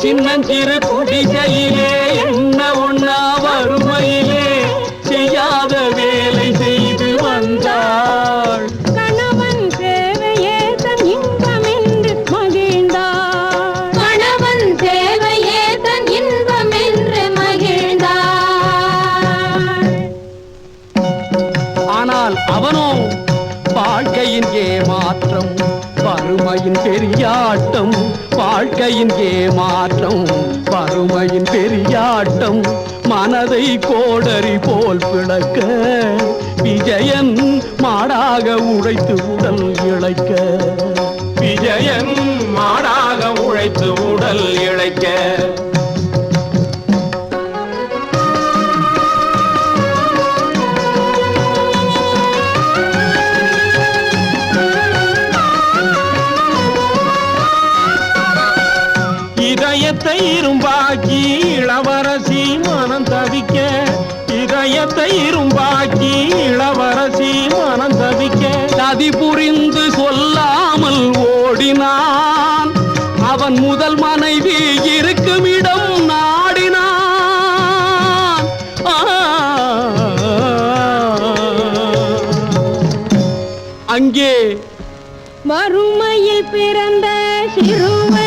சின்னஞ்சிறு குடிசையிலே. ஆனால் அவனோ வாழ்க்கையின் ஏமாற்றம் வறுமையின் பெரியாட்டம். வாழ்க்கையின் ஏமாற்றம் வறுமையின் பெரியாட்டம். மனதை கோடரி போல் பிளக்க விஜயன் மாடாக உழைத்து உடல் இழைக்க. விஜயன் மாடாக உழைத்து உடல் இழைக்க. இதயத்தை இரும்பாக்கி இளவரசி மனம் தவிக்க. இதயத்தை இரும்பாக்கி இளவரசி மனம் தவிக்க. சதி புரிந்து சொல்லாமல் ஓடினான். அவன் முதல் மனைவி இருக்கும் இடம் நாடினான். அங்கே மறுமையில் பிறந்த சிறுவன்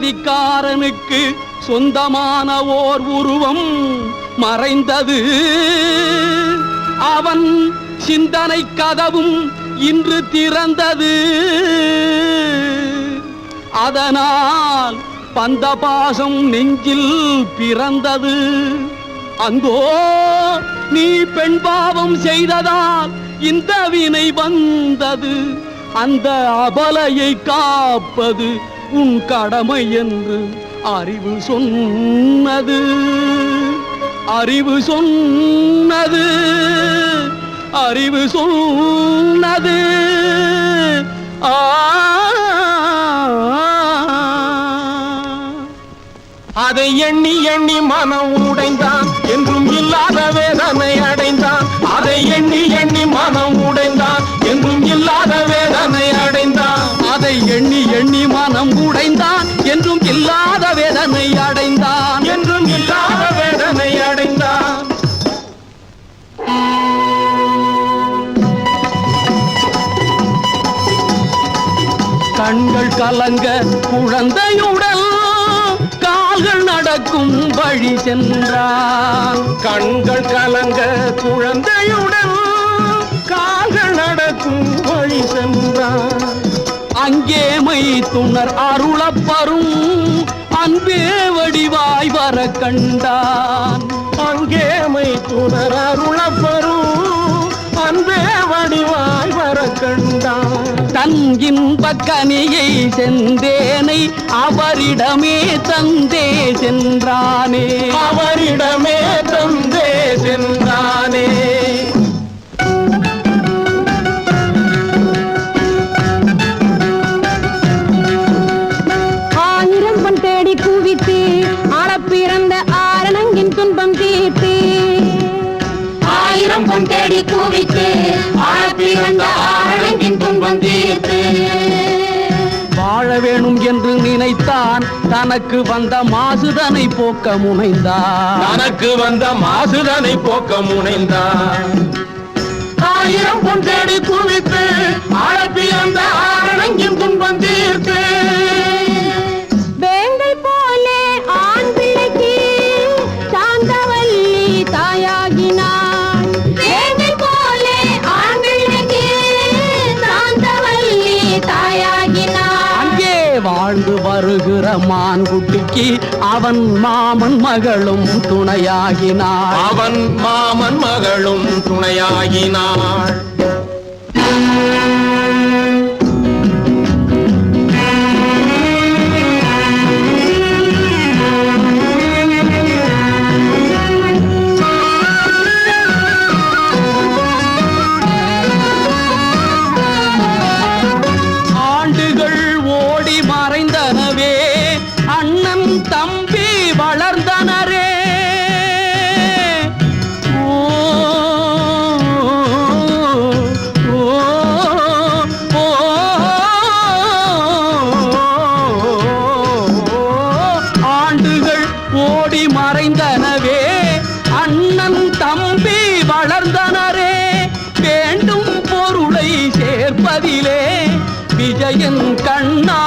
மந்தமதிக்காரனுக்கு சொந்தமான ஓர் உருவம் மறைந்தது. அவன் சிந்தனை கதவும் இன்று திறந்தது. அதனால் பந்த பாசம் நெஞ்சில் பிறந்தது. அங்கோ நீ பெண் பாவம் செய்ததால் இந்த வினை வந்தது. அந்த அபலையை காப்பது உன் கடமை என்று அறிவு சொன்னது. அறிவு சொன்னது. அறிவு சொன்னது. ஆ. அதை எண்ணி எண்ணி மனம் உடைந்தான். என்றும் இல்லாத வேதனை அடைந்தான். அதை எண்ணி எண்ணி மனம் உடைந்தான். கண்கள் கலங்க குழந்தையுடல் கால்கள் நடக்கும் வழி சென்றான் கண்கள் கலங்க குழந்தையுடன் கால்கள் நடக்கும் வழி சென்றான் அங்கே மை துணர் அருளப்பரும் அன்பே வடிவாய் வர கண்டான். அங்கே மை துணர் அருளப்பரும் கண்டான் தன் இன்பக் கனியை சென்றேனை அவரிடமே தந்தே சென்றானே. அவரிடமே தந்தே சென்றானே. தனக்கு வந்த மாசுதனை போக்க முனைந்தார் தனக்கு வந்த மாசுதனை போக்க முனைந்தார் ஆயிரம் பொன் தேடி குவித்து அழப்பி அந்த ஆரணங்கின் துன்பம் தீர்த்து மான்குட்டிக்கு அவன் மாமன் மகளும் துணையாகினார் அவன் மாமன் மகளும் துணையாகினாள். வளர்ந்தனரே வேண்டும் பொருளை சேர்ப்பதிலே விஜயன் கண்ணா